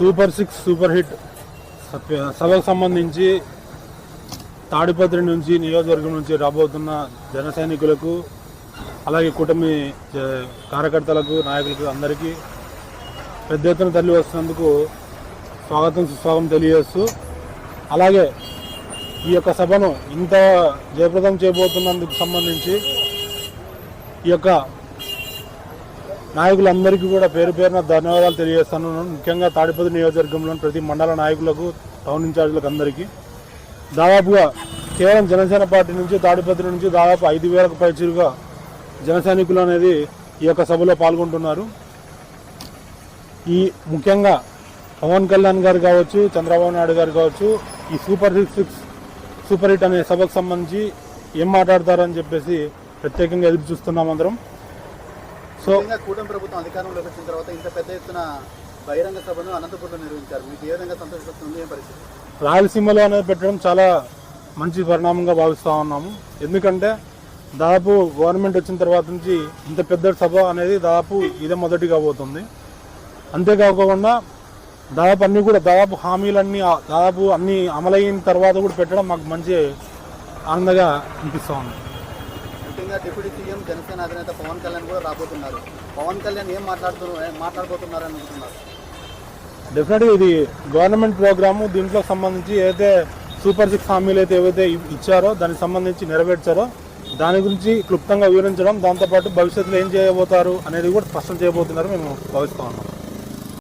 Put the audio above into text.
Super six super hit. సభకు సంబంధించి తాడిపత్రి నుంచి నియోజకవర్గం నుంచి రాబోతున్న జన సైనికులకు అలాగే కూటమి కార్యకర్తలకు నాయకులకు అందరికీ పెద్ద ఎత్తున తల్లి వస్తున్నందుకు స్వాగతం సుస్వాగతం తెలియజేస్తూ అలాగే ఈ యొక్క సభను ఇంత జయప్రదం చేయబోతున్నందుకు సంబంధించి ఈ యొక్క నాయకులందరికీ కూడా పేరు పేరున ధన్యవాదాలు తెలియజేస్తాను ముఖ్యంగా తాడిపతి నియోజకవర్గంలోని ప్రతి మండల నాయకులకు టౌన్ ఇన్ఛార్జీలకు అందరికీ. దాదాపుగా కేవలం జనసేన పార్టీ నుంచి తాడిపత్రి నుంచి దాదాపు ఐదు వేలకు పైచిరుగా జనసైనికులు అనేది ఈ యొక్క సభలో పాల్గొంటున్నారు. ఈ ముఖ్యంగా పవన్ కళ్యాణ్ గారు కావచ్చు చంద్రబాబు నాయుడు గారు కావచ్చు ఈ super hit six super hit అనే సభకు సంబంధించి ఏం మాట్లాడతారని చెప్పేసి ప్రత్యేకంగా ఎదురు చూస్తున్నాం అందరం. సో కూటమి ప్రభుత్వం అధికారంలోకి వచ్చిన తర్వాత ఇంత పెద్ద ఎత్తున బహిరంగ సభను అనంతపురంలో నిర్వహించారు. మీకు ఏ విధంగా సంతోషిస్తుంది పరిస్థితి? రాయలసీమలో అనేది పెట్టడం చాలా మంచి పరిణామంగా భావిస్తూ ఉన్నాము. ఎందుకంటే దాదాపు గవర్నమెంట్ వచ్చిన తర్వాత నుంచి ఇంత పెద్ద సభ అనేది దాదాపు ఇదే మొదటి కాబోతుంది అంతేకాకుండా దాదాపు అన్ని కూడా దాదాపు హామీలన్నీ దాదాపు అన్ని అమలైన తర్వాత కూడా పెట్టడం మాకు మంచి ఆనందంగా అనిపిస్తూ ఉంది. ముఖ్యంగా డిప్యూటీ సీఎం జనసేన అధినేత పవన్ కళ్యాణ్ కూడా రాబోతున్నారు. పవన్ కళ్యాణ్ ఏం మాట్లాడుతున్నారు ఏం మాట్లాడబోతున్నారు అని అనుకుంటున్నారు? డెఫినెట్గా ఇది గవర్నమెంట్ ప్రోగ్రాము దీంట్లో సంబంధించి ఏదైతే సూపర్ సిక్స్ హామీలు అయితే ఏవైతే ఇచ్చారో దానికి సంబంధించి నెరవేర్చారో దాని గురించి క్లుప్తంగా వివరించడం దాంతోపాటు భవిష్యత్తులో ఏం చేయబోతారు అనేది కూడా స్పష్టం చేయబోతున్నారు మేము భావిస్తా ఉన్నాం.